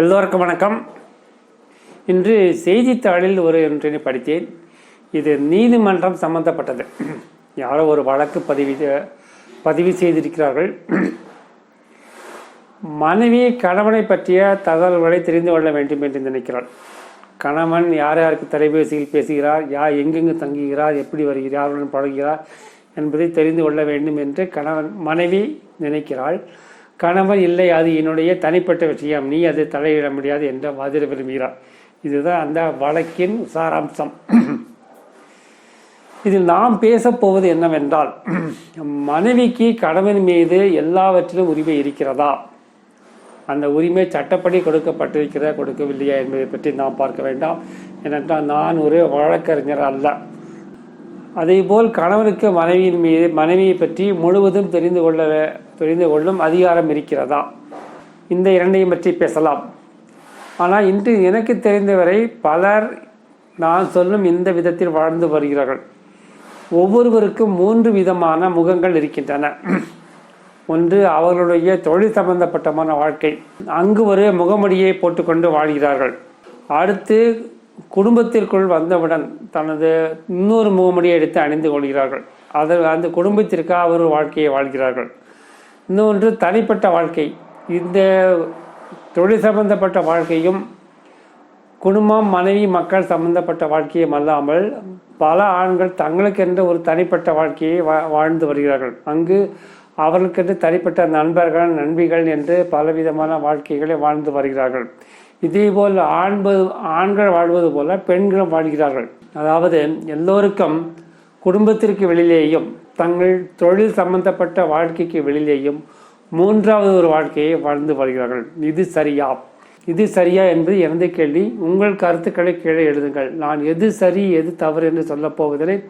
எல்லோருக்கும் வணக்கம். இன்று செய்தித்தாளில் ஒரு ஒன்றினை படித்தேன். இது நீதிமன்றம் சம்பந்தப்பட்டது. யாரோ ஒரு வழக்கு பதிவு பதிவு செய்திருக்கிறார்கள். மனைவி கணவனை பற்றிய தகவல்களை தெரிந்து கொள்ள வேண்டும் என்று நினைக்கிறாள். கணவன் யார் யாருக்கு தொலைபேசியில் பேசுகிறார் யார் எங்கெங்கு தங்குகிறார் எப்படி வருகிறார் யாருடன் பழகுகிறார் என்பதை தெரிந்து கொள்ள வேண்டும் என்று கணவன் மனைவி நினைக்கிறாள். கணவன் இல்லை அது என்னுடைய தனிப்பட்ட விஷயம். நீ அது தலையிட முடியாது என்ற வாதிட விரும்புகிறார். இதுதான் அந்த வழக்கின் சாராம்சம். இதில் நாம் பேசப்போவது என்னவென்றால் மனைவிக்கு கணவன் மீது எல்லாவற்றிலும் உரிமை இருக்கிறதா? அந்த உரிமை சட்டப்படி கொடுக்கப்பட்டிருக்கிறதா கொடுக்கவில்லையா என்பதை பற்றி நாம் பார்க்க வேண்டாம். ஏனென்றால் நான் ஒரு வழக்கறிஞர் அல்ல. அதேபோல் கணவனுக்கு மனைவியின் மீது மனைவியை பற்றி முழுவதும் தெரிந்து கொள்ள தெரிந்து கொள்ளும் அதிகாரம் இருக்கிறதா? இந்த இரண்டையும் பற்றி பேசலாம். ஆனால் இன்று எனக்கு தெரிந்தவரை பலர் நான் சொல்லும் இந்த விதத்தில் வாழ்ந்து வருகிறார்கள். ஒவ்வொருவருக்கும் மூன்று விதமான முகங்கள் இருக்கின்றன. ஒன்று அவர்களுடைய தொழில் சம்பந்தப்பட்டமான வாழ்க்கை. அங்கு ஒரு முகமுடியை போட்டுக்கொண்டு வாழ்கிறார்கள். அடுத்து குடும்பத்திற்குள் வந்தவுடன் தனது இன்னொரு முகமுடியை எடுத்து அணிந்து கொள்கிறார்கள். அதை அந்த குடும்பத்திற்காக அவர் வாழ்க்கையை வாழ்கிறார்கள். இன்னொன்று தனிப்பட்ட வாழ்க்கை. இந்த தொழில் சம்பந்தப்பட்ட வாழ்க்கையும் குடும்பம் மனைவி மக்கள் சம்பந்தப்பட்ட வாழ்க்கையும் அல்லாமல் பல ஆண்கள் தங்களுக்கென்று ஒரு தனிப்பட்ட வாழ்க்கையை வா வாழ்ந்து வருகிறார்கள். அங்கு அவர்களுக்கென்று தனிப்பட்ட நண்பர்கள் நண்பிகள் என்று பலவிதமான வாழ்க்கைகளை வாழ்ந்து வருகிறார்கள். இதேபோல் ஆண்பது ஆண்கள் வாழ்வது போல பெண்களும் வாழ்கிறார்கள். அதாவது எல்லோருக்கும் குடும்பத்திற்கு வெளியிலேயும் தங்கள் தொழில் சம்பந்தப்பட்ட வாழ்க்கைக்கு வெளியிலேயும் மூன்றாவது ஒரு வாழ்க்கையை வாழ்ந்து வருகிறார்கள். இது சரியா? இது சரியா என்பது எனது கேள்வி. உங்கள் கருத்துக்களை கீழே எழுதுங்கள். நான் எது சரி எது தவறு என்று சொல்லப் போவதில்லை.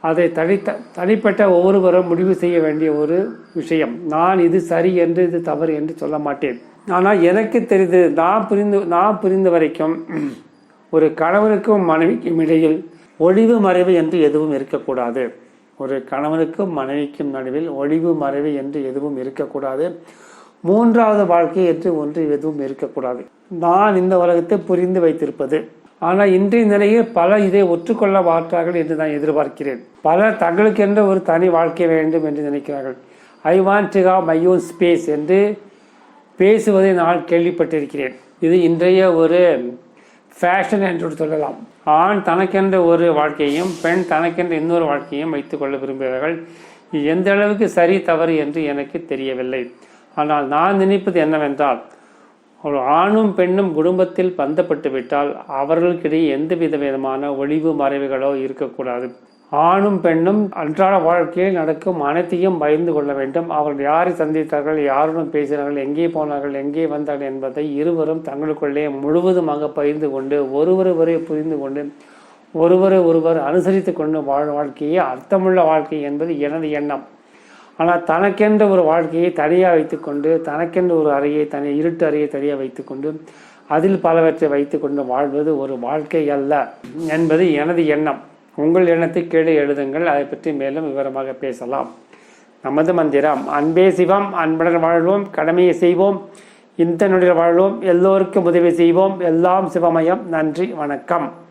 அதை தனித்த தனிப்பட்ட ஒவ்வொருவரும் முடிவு செய்ய வேண்டிய ஒரு விஷயம். நான் இது சரி என்று இது தவறு என்று சொல்ல மாட்டேன். ஆனால் எனக்கு தெரிந்து நான் புரிந்து நான் புரிந்த வரைக்கும் ஒரு கணவனுக்கும் மனைவிக்கும் இடையில் ஒளிவு மறைவு என்று எதுவும் இருக்கக்கூடாது. ஒரு கணவனுக்கும் மனைவிக்கும் நடுவில் ஒளிவு மறைவு என்று எதுவும் இருக்கக்கூடாது. மூன்றாவது வாழ்க்கை என்று ஒன்று எதுவும் இருக்கக்கூடாது. நான் இந்த உலகத்தை புரிந்து வைத்திருப்பது. ஆனால் இன்றைய நிலையில் பல இதை ஒற்றுக்கொள்ள மாற்றார்கள் என்று நான் எதிர்பார்க்கிறேன். பலர் தங்களுக்கென்ற ஒரு தனி வாழ்க்கை வேண்டும் என்று நினைக்கிறார்கள். I want to have my own space என்று பேசுவதை நான் கேள்விப்பட்டிருக்கிறேன். இது இன்றைய ஒரு ஃபேஷன் என்று சொல்லலாம். ஆண் தனக்கென்ற ஒரு வாழ்க்கையும் பெண் தனக்கென்ற இன்னொரு வாழ்க்கையும் வைத்துக்கொள்ள விரும்புகிறார்கள். இது எந்த அளவுக்கு சரி தவறு என்று எனக்கு தெரியவில்லை. ஆனால் நான் நினைப்பது என்னவென்றால் ஒரு ஆணும் பெண்ணும் குடும்பத்தில் பந்தப்பட்டு விட்டால் அவர்களுக்கிடையே எந்த வித விதமான ஒளிவு மறைவுகளோ இருக்கக்கூடாது. ஆணும் பெண்ணும் அன்றாட வாழ்க்கையில் நடக்கும் அனைத்தையும் பயந்து கொள்ள வேண்டும். அவர்கள் யாரை சந்தித்தார்கள் யாருடன் பேசினார்கள் எங்கே போனார்கள் எங்கே வந்தார்கள் என்பதை இருவரும் தங்களுக்குள்ளே முழுவதுமாக பகிர்ந்து கொண்டு ஒருவரை புரிந்து கொண்டு ஒருவரை ஒருவர் அனுசரித்து கொண்டு வாழ வாழ்க்கையே அர்த்தமுள்ள வாழ்க்கை என்பது எனது எண்ணம். ஆனால் தனக்கென்ற ஒரு வாழ்க்கையை தனியாக வைத்துக்கொண்டு தனக்கென்ற ஒரு அறையை தனி இருட்டு அறையை தனியாக வைத்துக்கொண்டு அதில் பலவற்றை வைத்துக்கொண்டு வாழ்வது ஒரு வாழ்க்கை அல்ல என்பது எனது எண்ணம். உங்கள் எண்ணத்தை கீழே எழுதுங்கள். அதை பற்றி மேலும் விவரமாக பேசலாம். நமது மந்திரம் அன்பே சிவம் அன்புடன் வாழ்வோம் கடமையை செய்வோம் இந்த நொடியில் வாழ்வோம் எல்லோருக்கும் உதவி செய்வோம் எல்லாம் சிவமயம். நன்றி வணக்கம்.